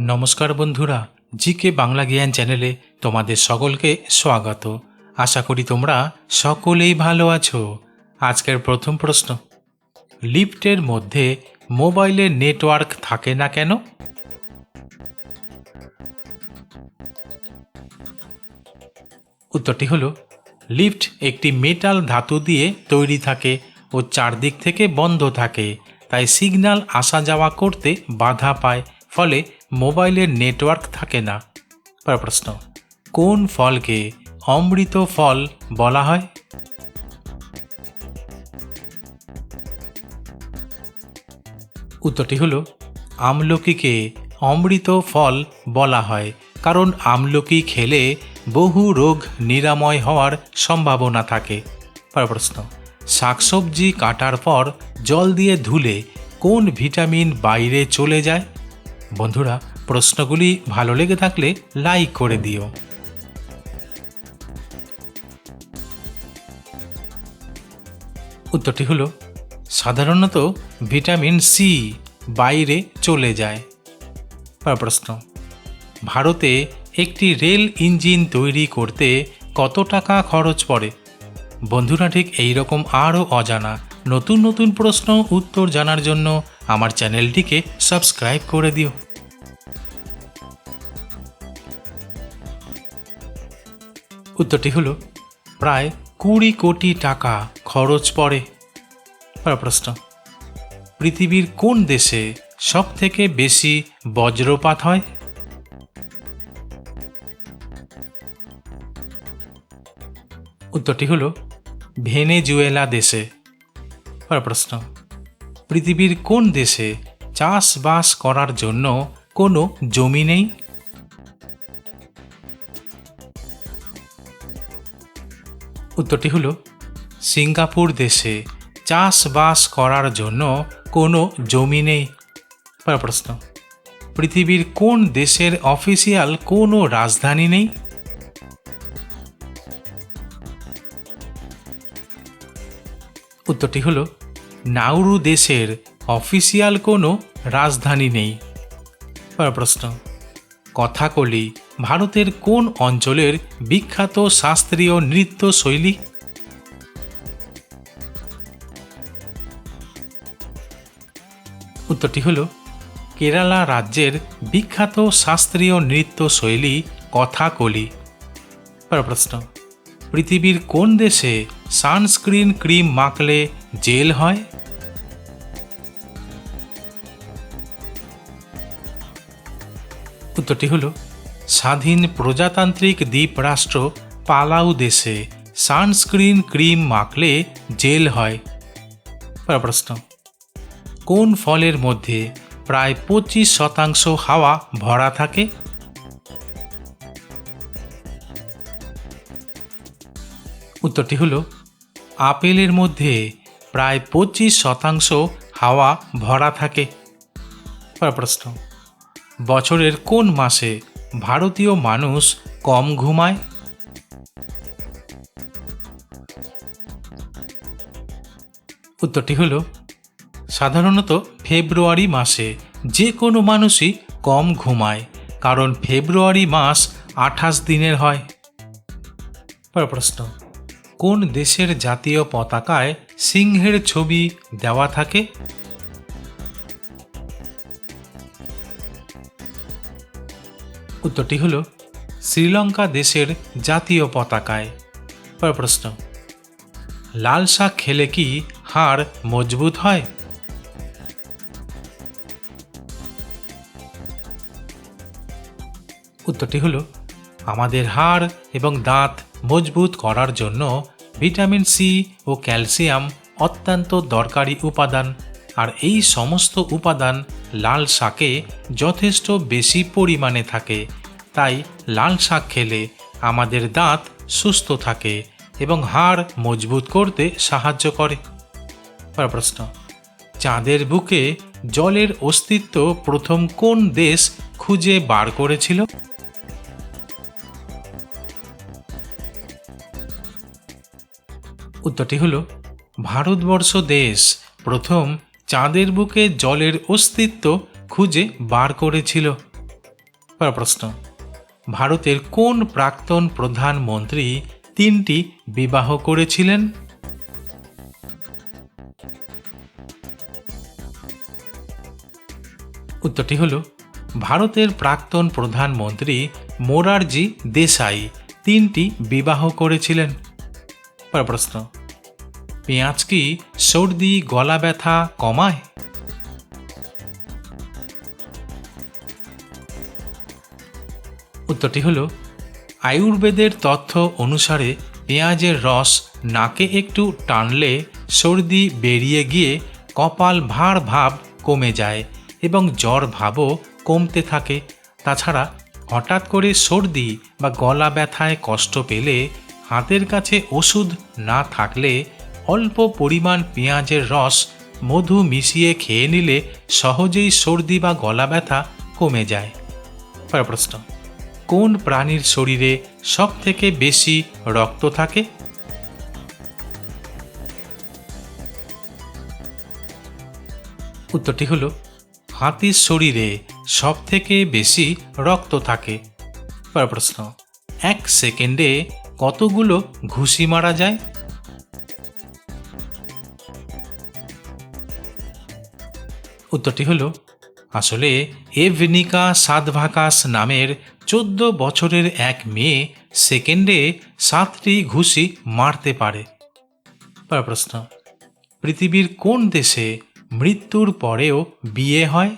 নমস্কার বন্ধুরা, জিকে বাংলা জ্ঞান চ্যানেলে তোমাদের সকলকে স্বাগত। আশা করি তোমরা সকলেই ভালো আছো। আজকের প্রথম প্রশ্ন, লিফটের মধ্যে মোবাইলে নেটওয়ার্ক থাকে না কেন? উত্তরটি হলো, লিফট একটি মেটাল ধাতু দিয়ে তৈরি থাকে ও চারদিক থেকে বন্ধ থাকে, তাই সিগন্যাল আসা যাওয়া করতে বাধা পায়, ফলে মোবাইলের নেটওয়ার্ক থাকে না। পর প্রশ্ন, কোন ফলকে অমৃত ফল বলা হয়? উত্তরটি হলো, আমলকিকে অমৃত ফল বলা হয়, কারণ আমলকি খেলে বহু রোগ নিরাময় হওয়ার সম্ভাবনা থাকে। পর প্রশ্ন, শাকসবজি কাটার পর জল দিয়ে ধুলে কোন ভিটামিন বাইরে চলে যায়? বন্ধুরা, প্রশ্নগুলি ভালো লেগে থাকলে লাইক করে দিও। উত্তরটি হলো, সাধারণত ভিটামিন সি বাইরে চলে যায়। পর প্রশ্ন, ভারতে একটি রেল ইঞ্জিন তৈরি করতে কত টাকা খরচ পড়ে? বন্ধুরা, ঠিক এই রকম আরও অজানা, নতুন নতুন প্রশ্ন উত্তর জানার জন্য আমার চ্যানেলটিকে সাবস্ক্রাইব করে দিও। উত্তরটি হলো, প্রায় কুড়ি কোটি টাকা খরচ পড়ে। প্রশ্ন, পৃথিবীর কোন দেশে সব থেকে বেশি বজ্রপাত হয়? উত্তরটি হলো, ভেনেজুয়েলা দেশে। পর প্রশ্ন পৃথিবীর কোন দেশে চাষবাস করার জন্য কোনো জমি নেই? উত্তরটি হলো, সিঙ্গাপুর দেশে চাষবাস করার জন্য কোনো জমি নেই। প্রশ্ন, পৃথিবীর কোন দেশের অফিসিয়াল কোনো রাজধানী নেই? উত্তরটি হলো নাউরু দেশের অফিসিয়াল কোনো রাজধানী নেই। পর প্রশ্ন, কথাকলি ভারতের কোন অঞ্চলের বিখ্যাত শাস্ত্রীয় নৃত্য শৈলী? উত্তরটি হল, কেরালা রাজ্যের বিখ্যাত শাস্ত্রীয় নৃত্য শৈলী কথাকলি। পর প্রশ্ন, পৃথিবীর কোন দেশে সানস্ক্রিন ক্রিম মাখলে জেল হয়? উত্তরটি হল, স্বাধীন প্রজাতান্ত্রিক দ্বীপ রাষ্ট্র পালাউ দেশে সানস্ক্রিন ক্রিম মাখলে জেল হয়। প্রশ্ন, কোন ফলের মধ্যে প্রায় পঁচিশ শতাংশ হাওয়া ভরা থাকে? উত্তরটি হল, আপেলের মধ্যে প্রায় পঁচিশ শতাংশ হাওয়া ভরা থাকে। প্রশ্ন, বছরের কোন মাসে ভারতীয় মানুষ কম ঘুমায়? উত্তরটি হল, সাধারণত ফেব্রুয়ারি মাসে যে কোনো মানুষই কম ঘুমায়, কারণ ফেব্রুয়ারি মাস আঠাশ দিনের হয়। পর প্রশ্ন কোন দেশের জাতীয় পতাকায় সিংহের ছবি দেওয়া থাকে? উত্তরটি হল, শ্রীলঙ্কা দেশের জাতীয় পতাকায়। পর প্রশ্ন, লাল শাক খেলে কি হাড় মজবুত হয়? উত্তরটি হল, আমাদের হাড় এবং দাঁত মজবুত করার জন্য ভিটামিন সি ও ক্যালসিয়াম অত্যন্ত দরকারি উপাদান। আর এই সমস্ত উপাদান লাল শাকে যথেষ্ট বেশি পরিমাণে থাকে। তাই লাল শাক খেলে আমাদের দাঁত সুস্থ থাকে এবং হাড় মজবুত করতে সাহায্য করে। প্রশ্ন, চাঁদের বুকে জলের অস্তিত্ব প্রথম কোন দেশ খুঁজে বার করেছিল? উত্তরটি হল, ভারতবর্ষ দেশ প্রথম চাঁদের বুকে জলের অস্তিত্ব খুঁজে বার করেছিল। প্রশ্ন, ভারতের কোন প্রাক্তন প্রধানমন্ত্রী তিনটি বিবাহ করেছিলেন? উত্তরটি হল, ভারতের প্রাক্তন প্রধানমন্ত্রী মোরারজি দেশাই তিনটি বিবাহ করেছিলেন। প্রশ্ন পেঁয়াজ কি সর্দি, গলা ব্যথা কমায়? উত্তরটি হল, আয়ুর্বেদের তথ্য অনুসারে পেঁয়াজের রস নাকে একটু টানলে সর্দি বেরিয়ে গিয়ে কপাল ভার ভাব কমে যায় এবং জ্বর ভাবও কমতে থাকে। তাছাড়া হঠাৎ করে সর্দি বা গলা ব্যথায় কষ্ট পেলে হাতের কাছে ওষুধ না থাকলে অল্প পরিমাণ পেঁয়াজের রস মধু মিশিয়ে খেয়ে নিলে সহজেই সর্দি বা গলা ব্যথা কমে যায়। প্রশ্ন, কোন প্রাণীর শরীরে সব থেকে বেশি রক্ত থাকে? উত্তরটি হল, হাতির শরীরে সব থেকে বেশি রক্ত থাকে। প্রশ্ন, এক সেকেন্ডে কতগুলো ঘুষি মারা যায়? উত্তরটি হল, আসলে এভনিকা সাদভাকাস নামের চোদ্দ বছরের এক মেয়ে সেকেন্ডে সাতটি ঘুষি মারতে পারে। প্রশ্ন, পৃথিবীর কোন দেশে মৃত্যুর পরেও বিয়ে হয়?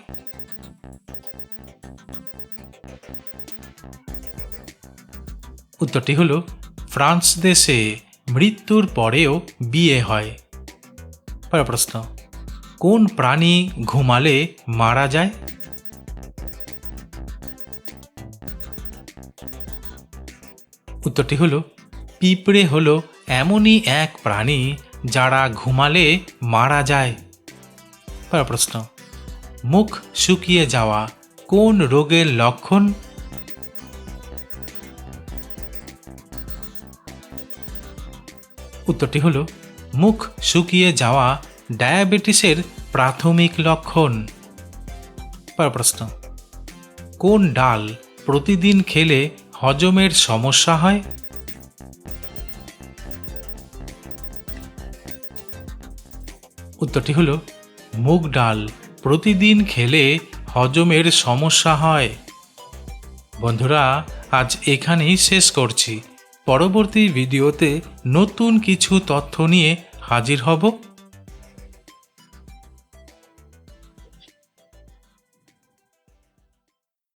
উত্তরটি হল, ফ্রান্স দেশে মৃত্যুর পরেও বিয়ে হয়। প্রশ্ন কোন প্রাণী ঘুমালে মারা যায়? উত্তরটি হল, পিঁপড়ে হল এমনই এক প্রাণী যারা ঘুমালে মারা যায়। প্রশ্ন, মুখ শুকিয়ে যাওয়া কোন রোগের লক্ষণ? উত্তরটি হল, মুখ শুকিয়ে যাওয়া ডায়াবেটিসের প্রাথমিক লক্ষণ। প্রশ্ন। কোন ডাল প্রতিদিন খেলে হজমের সমস্যা হয়? উত্তরটি হল, মুগ ডাল প্রতিদিন খেলে হজমের সমস্যা হয়। বন্ধুরা, আজ এখানেই শেষ করছি। পরবর্তী ভিডিওতে নতুন কিছু তথ্য নিয়ে হাজির হব।